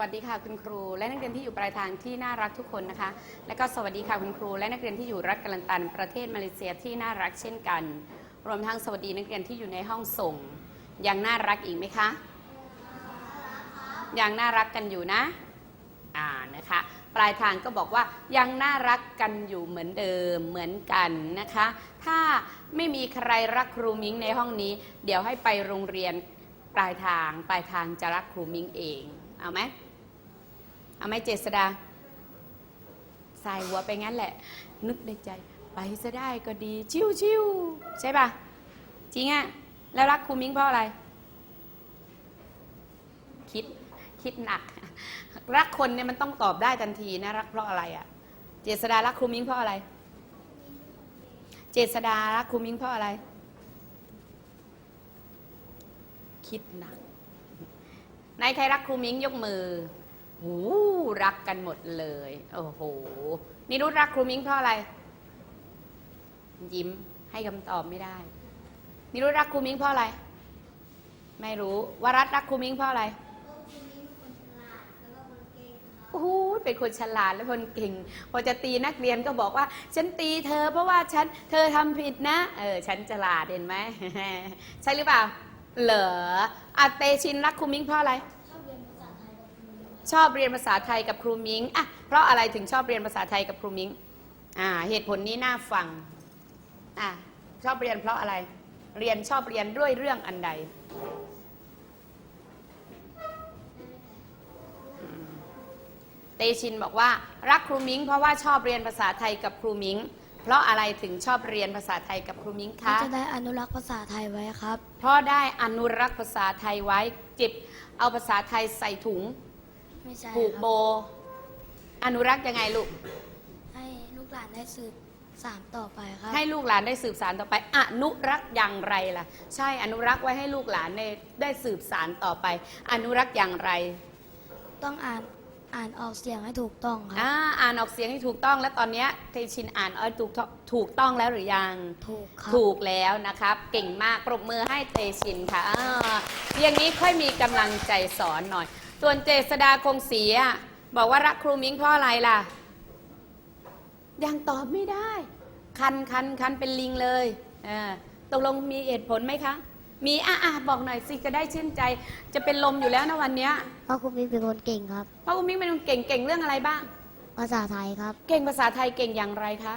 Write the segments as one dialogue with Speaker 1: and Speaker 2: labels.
Speaker 1: วัสดีค่ะคุณครู และนักเรียนที่อยู่ปลายทางที่น่ารักทุกคนนะคะ และก็สวัสดีค่ะคุณครู และนักเรียนที่อยู่รัฐกัลันตัน ประเทศมาเลเซียที่น่ารักเช่นกัน รวมทั้งสวัสดีนักเรียนที่อยู่ในห้องส่งยังน่ารักอีกไหมคะยังน่ารักกันอยู่นะอ่านะคะปลายทางก็บอกว่ายังน่ารักกันอยู่เหมือนเดิมเหมือนกันนะคะ ถ้าไม่มีใครรักครูมิ้งในห้องนี้ เดี๋ยวให้ไปโรงเรียนปลายทาง ปลายทางจะรักครูมิ้งเอง เอาไหม เอาไหมเจษดาสายหัวไปงั้นแหละ นึกในใจ ไปซะได้ก็ดี ชิวชิวใช่ปะจริงอะแล้วรักครูมิ้งเพราะอะไร คิดคิดหนัก รักคนเนี่ยมันต้องตอบได้ทันทีนะ รักเพราะอะไรอะ่ะเจษดารักครูมิ้งเพราะอะไร เจษดารักครูมิ้งเพราะอะไร คิดหนักนายใครรักครูมิ้งยกมือ หูรักกันหมดเลย โอ้โหนิรุธรักครูมิ้งเพราะอะไร ยิ้มให้คำตอบไม่ได้นิรุธรักครูมิ้งเพราะอะไร ไม่รู้วรัตรักครูมิ้งเพราะอะไรโอ้โหเป็นคนฉลาดและคนเก่ง พอจะตีนักเรียนก็บอกว่า ฉันตีเธอเพราะว่าฉันเธอทำผิดนะ เออ ฉันฉลาดเห็นไหม ใช่หรือเปล่า เหรออาเตชินรักครูมิ้งเพราะอะไร ชอบเรียนภาษาไทยกับครูมิ้งอะเพราะอะไรถึงชอบเรียนภาษาไทยกับครูมิ้งอ่าเหตุผลนี้น่าฟังอะชอบเรียนเพราะอะไร เรียนชอบเรียนด้วยเรื่องอันใด เตชินบอกว่า รักครูมิ้งเพราะว่าชอบเรียนภาษาไทยกับครูมิ้งเพราะอะไรถึงชอบเรียนภาษาไทยกับครูมิ้ง
Speaker 2: เพื่อ
Speaker 1: คะ
Speaker 2: จะได้อนุรักษ์ภาษาไทยไว้ครับ
Speaker 1: เพราะได้อนุรักษ์ภาษาไทยไว้จิบเอาภาษาไทยใส่ถุง
Speaker 2: ไม่ใช่
Speaker 1: ผูก
Speaker 2: ค
Speaker 1: โบ
Speaker 2: รับ
Speaker 1: อนุรักษ์ยังไงลูก
Speaker 2: ให้ลูกหลานได้สืบสานต่อไปครับ
Speaker 1: ให้ลูกหลานได้สืบสารต่อไป อนุรักษ์อย่างไรล่ะ ใช่อนุรักษ์ไว้ให้ลูกหลานได้ได้สืบสารต่อไป อนุรักษ์อย่างไร
Speaker 2: ต้องอ่านอ่านออกเสียงให้ถูกต้องครั
Speaker 1: อ่า
Speaker 2: บ
Speaker 1: อ่านออกเสียงให้ถูกต้อง และตอนเนี้ยเตชินอ่านเอาถูกต้องถูกต้องแล้วหรือยัง
Speaker 2: ถูกครับ
Speaker 1: ถูกแล้วนะครับ เก่งมากปรบมือให้เตชินค่ะอ่าอย่างนี้ค่อยมีกำลังใจสอนหน่อย ส่วนเจษดาคงศรีอะบอกว่ารักครูมิ้งเพราะอะไรล่ะ ยังตอบไม่ได้ คันคันคันเป็นลิงเลยเออตกลงมีเหตุผลไหมคะ มีอะอะบอกหน่อยสิจะได้ชื่นใจ จะเป็นลมอยู่แล้วนะวันเนี้ย
Speaker 2: เพราะคุณมิ้งเป็นคนเก่งครับ
Speaker 1: เพราะครูมิ้งเป็นคนเก่งเก่งเรื่องอะไรบ้าง
Speaker 2: ภาษาไทยครับ
Speaker 1: เก่งภาษาไทยเก่งอย่างไรคะ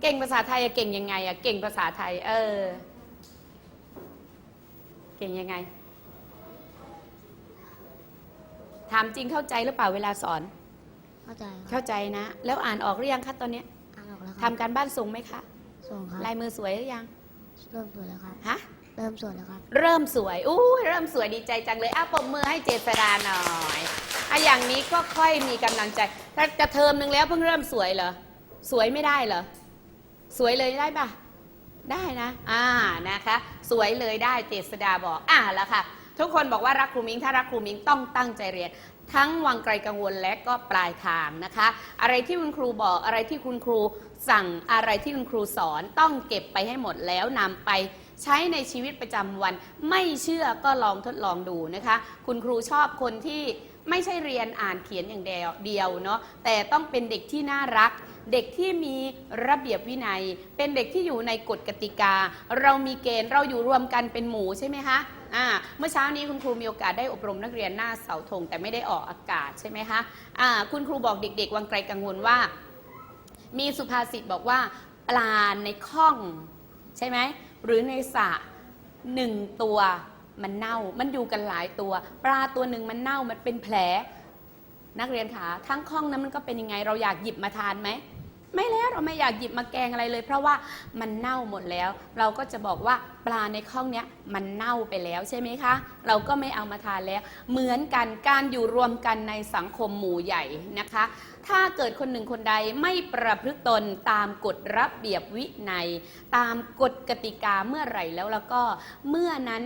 Speaker 1: เก่งภาษาไทยอะเก่งยังไงอะเก่งภาษาไทย เออเก่งยังไง ถามจริงเข้าใจหรือเปล่าเวลาสอน
Speaker 2: เข้าใจครับ
Speaker 1: เข้าใจนะ แล้วอ่านออกหรือยังคะตอนเนี้ย
Speaker 2: อ่านออกแล้วค
Speaker 1: ทำ
Speaker 2: รับ
Speaker 1: การบ้านส่งไหมคะ
Speaker 2: ส่งครับ
Speaker 1: ลายมือสวยหรือยัง
Speaker 2: เริ่มสวยแล้วครับ
Speaker 1: ฮะ
Speaker 2: เริ่มสวยแล้วครับ
Speaker 1: เริ่มสวย อู้ยเริ่มสวยดีใจจังเลยอะปรบมือให้เจษดาหน่อยอะอย่างนี้ก็ค่อยมีกำลังใจ ถ้าจะเทอมหนึ่งแล้วเพิ่งเริ่มสวยเหรอ สวยไม่ได้เหรอ สวยเลยได้ปะ ได้นะ อ่านะคะ สวยเลยได้เจษดาบอก อ่าแล้วค่ะ ทุกคนบอกว่ารักครูมิงถ้ารักครูมิงต้องตั้งใจเรียน ทั้งวังไกลกังวลและก็ปลายทางนะคะ อะไรที่คุณครูบอกอะไรที่คุณครูสั่งอะไรที่คุณครูสอนต้องเก็บไปให้หมดแล้วนำไปใช้ในชีวิตประจำวัน ไม่เชื่อก็ลองทดลองดูนะคะ คุณครูชอบคนที่ไม่ใช่เรียนอ่านเขียนอย่างเดียวเดียวเนาะแต่ต้องเป็นเด็กที่น่ารัก เด็กที่มีระเบียบวินัย เป็นเด็กที่อยู่ในกฎกติกา เรามีเกณฑ์เราอยู่รวมกันเป็นหมู่ใช่ไหมคะอ่าเมื่อเช้านี้คุณครูมีโอกาสได้อบรมนักเรียนหน้าเสาธงแต่ไม่ได้ออกอากาศใช่ไหมคะอ่าคุณครูบอกเด็ก ๆ วังไกลกังวลว่า มีสุภาษิตบอกว่า ปลาในคลองใช่ไหมหรือในสระหนึ่งตัวมันเน่า มันอยู่กันหลายตัว ปลาตัวหนึ่งมันเน่ามันเป็นแผล นักเรียนขาทั้งคลองนั้นมันก็เป็นยังไง เราอยากหยิบมาทานไหม ไม่แล้วเราไม่อยากหยิบมาแกงอะไรเลย เพราะว่ามันเน่าหมดแล้ว เราก็จะบอกว่าปลาในคลองเนี้ยมันเน่าไปแล้วใช่ไหมคะ เราก็ไม่เอามาทานแล้ว เหมือนกันการอยู่รวมกันในสังคมหมู่ใหญ่นะคะ ถ้าเกิดคนหนึ่งคนใดไม่ประพฤติตนตามกฎระเบียบวินัย ตามกฎกติกาเมื่อไหร่แล้วแล้วก็เมื่อนั้น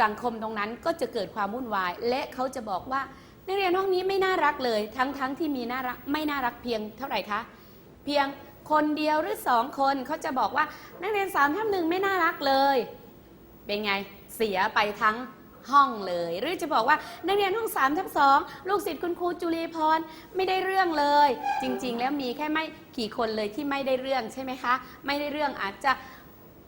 Speaker 1: สังคมตรงนั้นก็จะเกิดความวุ่นวาย และเขาจะบอกว่านักเรียนห้องนี้ไม่น่ารักเลย ทั้งทั้งที่มีน่ารักไม่น่ารักเพียงเท่าไหร่คะ เพียงคนเดียวหรือสองคนเขาจะบอกว่านักเรียนสามทับหนึ่งไม่น่ารักเลย เป็นไงเสียไปทั้งห้องเลย หรือจะบอกว่านักเรียนห้อง3ทับ2ลูกศิษย์คุณครูจุลีพรไม่ได้เรื่องเลย จริงๆ แล้วมีแค่ไม่กี่คนเลยที่ไม่ได้เรื่องใช่ไหมคะ ไม่ได้เรื่องอาจจะ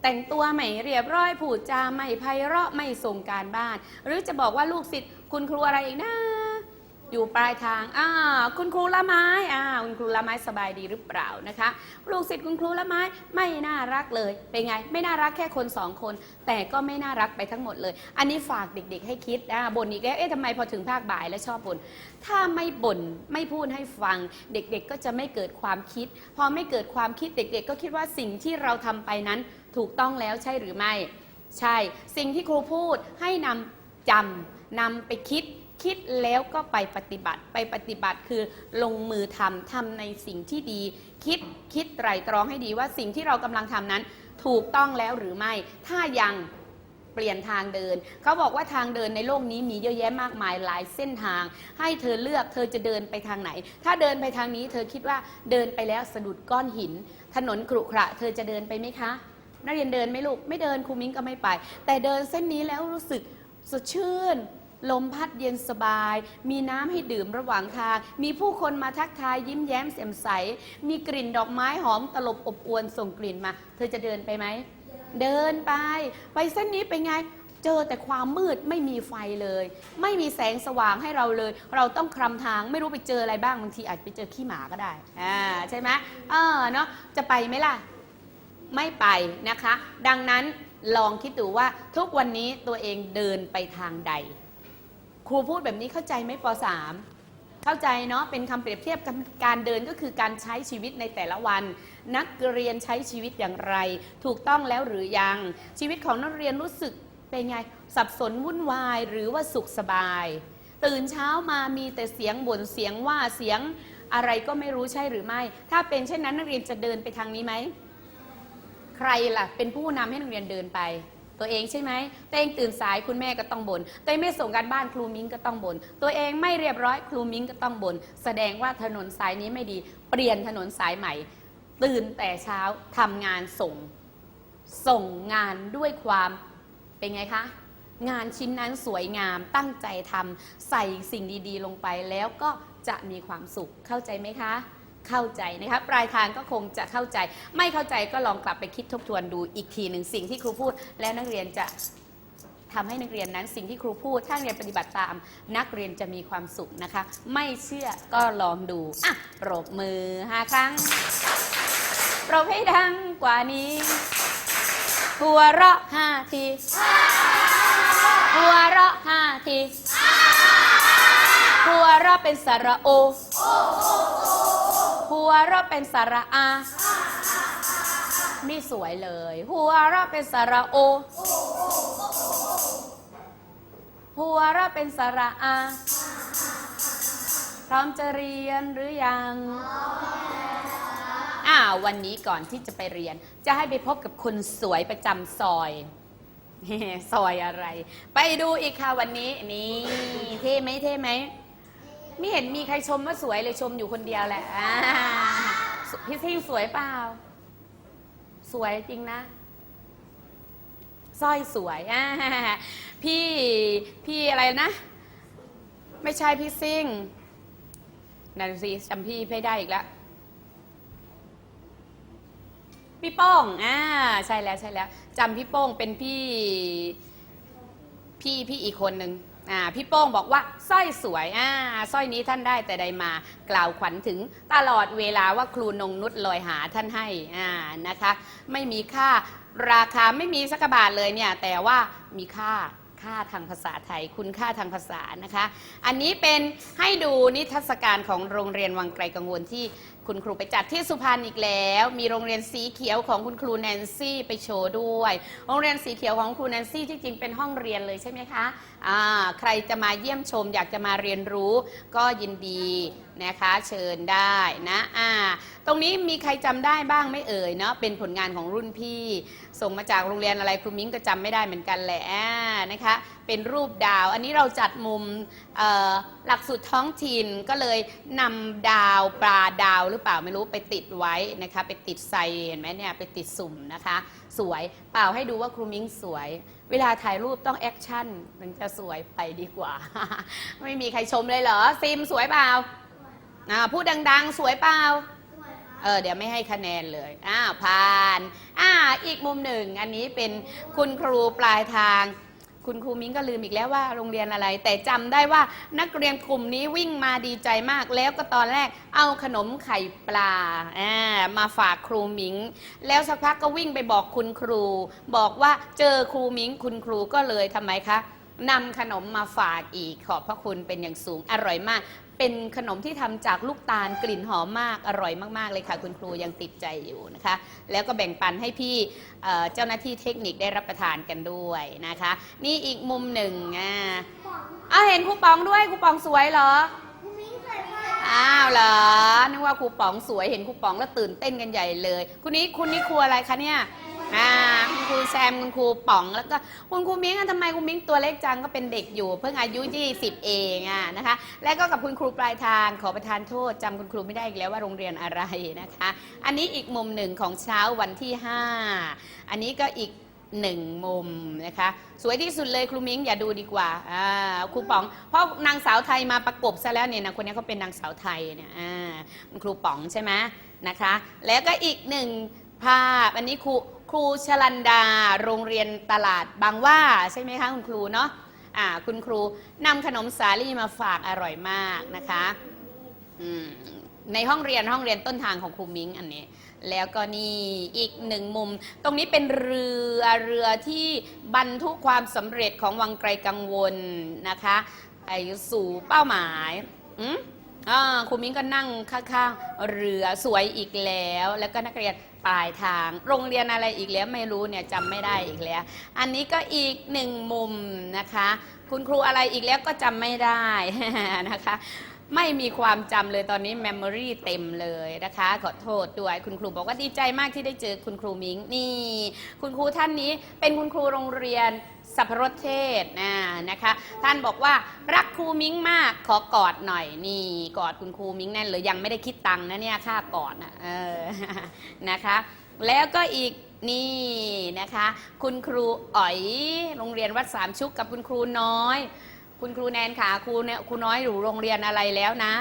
Speaker 1: แต่งตัวไม่เรียบร้อย ผูดจาไม่ไพเราะไม่ส่งการบ้าน หรือจะบอกว่าลูกศิษย์คุณครูอะไรอีกนะ อยู่ปลายทางอ่าคุณครูละไม้อ่าคุณครูละไม้สบายดีหรือเปล่านะคะ ลูกศิษย์คุณครูละไม้ไม่น่ารักเลย เป็นไง ไม่น่ารักแค่คนสองคน แต่ก็ไม่น่ารักไปทั้งหมดเลย อันนี้ฝากเด็กๆ ให้คิดอ่าบ่นอีกแล้ว เอ๊ะทำไมพอถึงภาคบ่ายแล้วชอบบ่น ถ้าไม่บ่นไม่พูดให้ฟัง เด็กๆ ก็จะไม่เกิดความคิด พอไม่เกิดความคิดเด็ก ๆ ก็คิดว่าสิ่งที่เราทำไปนั้นถูกต้องแล้วใช่หรือไม่ ใช่ สิ่งที่ครูพูดให้นำจำนำไปคิด คิดแล้วก็ไปปฏิบัติ ไปปฏิบัติคือลงมือทำทำในสิ่งที่ดี คิดคิดไตรตรองให้ดีว่าสิ่งที่เรากำลังทำนั้น ถูกต้องแล้วหรือไม่ ถ้ายังเปลี่ยนทางเดิน เขาบอกว่าทางเดินในโลกนี้มีเยอะแยะมากมายหลายเส้นทาง ให้เธอเลือกเธอจะเดินไปทางไหน ถ้าเดินไปทางนี้ เธอคิดว่าเดินไปแล้วสะดุดก้อนหิน ถนนขรุขระ เธอจะเดินไปไหมคะ นักเรียนเดินไหมลูก ไม่เดินครูมิ้งก็ไม่ไป แต่เดินเส้นนี้แล้วรู้สึกสดชื่น ลมพัดเย็นสบาย มีน้ำให้ดื่มระหว่างทาง มีผู้คนมาทักทายยิ้มแย้มแจ่มใส มีกลิ่นดอกไม้หอมตลบอบอวนส่งกลิ่นมา เธอจะเดินไปไหม เดินไป ไปเส้นนี้เป็นไง เจอแต่ความมืดไม่มีไฟเลย ไม่มีแสงสว่างให้เราเลย เราต้องคลำทางไม่รู้ไปเจออะไรบ้างบางทีอาจไปเจอขี้หมาก็ได้ อ่าใช่ไหมเออเนาะจะไปไหมล่ะ ไม่ไปนะคะ ดังนั้นลองคิดดูว่าทุกวันนี้ตัวเองเดินไปทางใด ครูพูดแบบนี้เข้าใจไหมป .3 เข้าใจเนาะเป็นคำเปรียบเทียบกับการเดินก็คือการใช้ชีวิตในแต่ละวัน นักเรียนใช้ชีวิตอย่างไร ถูกต้องแล้วหรือยัง ชีวิตของนักเรียนรู้สึกเป็นไง สับสนวุ่นวายหรือว่าสุขสบาย ตื่นเช้ามามีแต่เสียงบ่นเสียงว่าเสียงอะไรก็ไม่รู้ใช่หรือไม่ ถ้าเป็นเช่นนั้นนักเรียนจะเดินไปทางนี้ไหม ใครล่ะ เป็นผู้นำให้นักเรียนเดินไป ตัวเองใช่ไหมตัวเองตื่นสายคุณแม่ก็ต้องบน่นตัวเองไม่ส่งการบ้านครูมิ้งก็ต้องบน่นตัวเองไม่เรียบร้อยครูมิ้งก็ต้องบน่นแสดงว่าถนนสายนี้ไม่ดี เปลี่ยนถนนสายใหม่ ตื่นแต่เช้าทำงานส่ง ส่งงานด้วยความเป็นไงคะงานชิ้นนั้นสวยงามตั้งใจทำใส่สิ่งดีๆ ลงไปแล้วก็จะมีความสุขเข้าใจไหมคะ เข้าใจนะคะปลายทางก็คงจะเข้าใจ ไม่เข้าใจก็ลองกลับไปคิดทบทวนดูอีกทีหนึ่งสิ่งที่ครูพูด และนักเรียนจะทำให้นักเรียนนั้นสิ่งที่ครูพูด ถ้าเรียนปฏิบัติตาม นักเรียนจะมีความสุขนะคะ ไม่เชื่อก็ลองดูอะปรบมือห้าครั้งปรบให้ดังกว่านี้หัวเราะห้าทีหัวเราะห้าทีหัวเราะเป็นสระโอ หัวเราะเป็นสระอามีสวยเลย หัวเราะเป็นสระโอ หัวเราะเป็นสระอา พร้อมจะเรียนหรือยัง อ่าวันนี้ก่อนที่จะไปเรียน จะให้ไปพบกับคนสวยประจำซอยซอยอะไร ไปดูอีกค่ะวันนี้ นี่ เท่ไหมเท่ไหม ไม่เห็นมีใครชมว่าสวยเลยชมอยู่คนเดียวแหละอ่าพี่ซิ่งสวยเปล่า สวยจริงนะสร้อยสวยอ่าพี่พี่อะไรนะ ไม่ใช่พี่ซิ่งนั่นสิจำพี่ไม่ได้อีกแล้วพี่โป้งอ่าใช่แล้วใช่แล้วจำพี่โป้งเป็นพี่ พี่พี่อีกคนหนึ่ง อ่าพี่โป้งบอกว่าสร้อยสวยอ่าสร้อยนี้ท่านได้แต่ใดมากล่าวขวัญถึงตลอดเวลาว่าครูนงนุชลอยหาท่านให้อ่านะคะ ไม่มีค่าราคาไม่มีสักบาทเลยเนี่ยแต่ว่ามีค่าค่าทางภาษาไทย คุณค่าทางภาษานะคะ อันนี้เป็นให้ดูนิทรรศการของโรงเรียนวังไกลกังวลที่ คุณครูไปจัดที่สุพรรณอีกแล้ว มีโรงเรียนสีเขียวของคุณครูแนนซี่ไปโชว์ด้วย โรงเรียนสีเขียวของครูแนนซี่ที่จริงเป็นห้องเรียนเลยใช่ไหมคะอ่าใครจะมาเยี่ยมชม อยากจะมาเรียนรู้ก็ยินดีนะคะเชิญได้นะอ่าตรงนี้มีใครจำได้บ้างไม่เอ่ยเนาะเป็นผลงานของรุ่นพี่ ส่งมาจากโรงเรียนอะไรครูมิ้งก็จำไม่ได้เหมือนกันแหละนะคะเป็นรูปดาว อันนี้เราจัดมุมหลักสูตรท้องถิ่นก็เลยนำดาวปลาดาวหรือเปล่าไม่รู้ไปติดไว้นะคะ ไปติดไซเห็นไหมเนี่ยไปติดสุ่มนะคะ สวยเปล่าให้ดูว่าครูมิ้งสวย เวลาถ่ายรูปต้องแอคชั่นมันจะสวยไปดีกว่า ไม่มีใครชมเลยเหรอซิมสวยเปล่าอ่าพูดดัง ๆ สวยเปล่าเออเดี๋ยวไม่ให้คะแนนเลยอ้าวผ่านอ่าอีกมุมหนึ่ง อันนี้เป็นคุณครูปลายทาง คุณครูมิ้งก็ลืมอีกแล้วว่าโรงเรียนอะไร แต่จำได้ว่านักเรียนกลุ่มนี้วิ่งมาดีใจมาก แล้วก็ตอนแรกเอาขนมไข่ปลาอ่ามาฝากครูมิ้ง แล้วสักพักก็วิ่งไปบอกคุณครู บอกว่าเจอครูมิ้ง คุณครูก็เลยทำไมคะนำขนมมาฝากอีกขอบพระคุณเป็นอย่างสูงอร่อยมาก เป็นขนมที่ทำจากลูกตาลกลิ่นหอมมากอร่อยมากๆเลยค่ะ คุณครูยังติดใจอยู่นะคะ แล้วก็แบ่งปันให้พี่เจ้าหน้าที่เทคนิคได้รับประทานกันด้วยนะคะ นี่อีกมุมหนึ่งอ่าอ้าวเห็นครูปองด้วยครูปองสวยเหรออ้าวเหรอนึกว่าครูป๋องสวยเห็นครูป๋องแล้วตื่นเต้นกันใหญ่เลยคุณนี้คุณนี่ครูอะไรคะเนี่ย อ่าคุณครูแซมคุณครูป๋องแล้วก็คุณครูมิ้งอะทำไมคุณมิ้งตัวเล็กจังก็เป็นเด็กอยู่เพิ่งอายุ 20 เองอะนะคะ และก็กับคุณครูปลายทางขอประทานโทษจำคุณครูไม่ได้อีกแล้วว่าโรงเรียนอะไรนะคะ อันนี้อีกมุมหนึ่งของเช้าวันที่ 5 อันนี้ก็อีกหนึ่งมุมนะคะ สวยที่สุดเลยครูมิ้งอย่าดูดีกว่าอ่าครูป๋อง เพราะนางสาวไทยมาประกบซะแล้วเนี่ยนะคนนี้เขาเป็นนางสาวไทยเนี่ยอ่าคุณครูป๋องใช่ไหมนะคะ แล้วก็อีกหนึ่งภาพอันนี้ครู ครูชลันดา โรงเรียนตลาดบางว่าใช่ไหมคะคุณครูเนาะอ่าคุณครูนำขนมสาลี่มาฝากอร่อยมากนะคะอืมในห้องเรียนห้องเรียนต้นทางของครูมิ้งอันนี้ แล้วก็นี่อีกหนึ่งมุม ตรงนี้เป็นเรือเรือที่บรรทุกความสำเร็จของวังไกลกังวลนะคะไปสู่เป้าหมายอืมอ่าครูมิ้งก็นั่งข้างๆเรือสวยอีกแล้ว แล้วก็นักเรียน ปลายทาง โรงเรียนอะไรอีกแล้วไม่รู้เนี่ยจำไม่ได้อีกแล้ว อันนี้ก็อีกหนึ่งมุมนะคะ คุณครูอะไรอีกแล้วก็จำไม่ได้นะคะ ไม่มีความจำเลยตอนนี้ Memory เต็มเลยนะคะ ขอโทษด้วยคุณครูบอกว่าดีใจมากที่ได้เจอคุณครูมิงนี่ คุณครูท่านนี้เป็นคุณครูโรงเรียนสัพพรสเทศนะนะคะ ท่านบอกว่ารักครูมิงมากขอกอดหน่อยนี่กอดคุณครูมิงแน่นเลยยังไม่ได้คิดตังค์นะเนี่ยค่ากอดนะเออนะคะ แล้วก็อีกนี่นะคะ คุณครูอ๋อยโรงเรียนวัดสามชุกกับคุณครูน้อย คุณครูแนนค่ะครูเนี่ยครูน้อยอยู่โรงเรียนอะไรแล้วนะ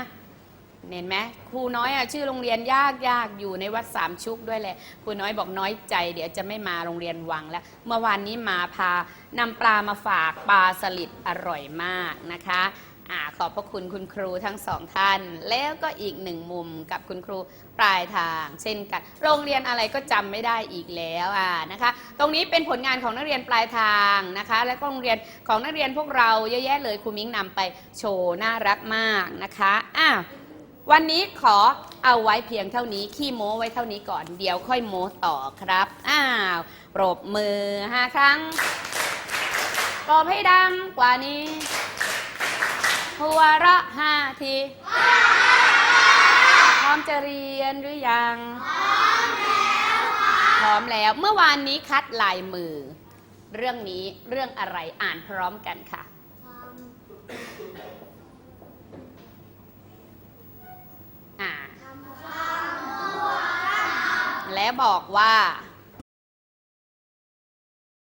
Speaker 1: เห็นไหมครูน้อยอะชื่อโรงเรียนยากยากอยู่ในวัดสามชุกด้วยแหละครูน้อยบอกน้อยใจ เดี๋ยวจะไม่มาโรงเรียนวังแล้ว เมื่อวานนี้มาพานำปลามาฝากปลาสลิดอร่อยมากนะคะ อ่าขอบพระคุณคุณครูทั้งสองท่าน แล้วก็อีกหนึ่งมุมกับคุณครูปลายทาง เช่นกัน โรงเรียนอะไรก็จำไม่ได้อีกแล้วอ่านะคะ ตรงนี้เป็นผลงานของนักเรียนปลายทางนะคะ และก็โรงเรียนของนักเรียนพวกเราเยอะแยะเลยครูมิ้งนำไปโชว์น่ารักมากนะคะอ้าววันนี้ขอเอาไว้เพียงเท่านี้ ขี้โม้ไว้เท่านี้ก่อนเดี๋ยวค่อยโม้ต่อครับอ้าวปรบมือห้าครั้งปรบให้ดังกว่านี้ หัวเราะห้าทีพร้อมจะเรียนหรือยัง พร้อมแล้ว เมื่อวานนี้คัดลายมือ เรื่องนี้เรื่องอะไรอ่านพร้อมกันค่ะ อ่า และบอกว่า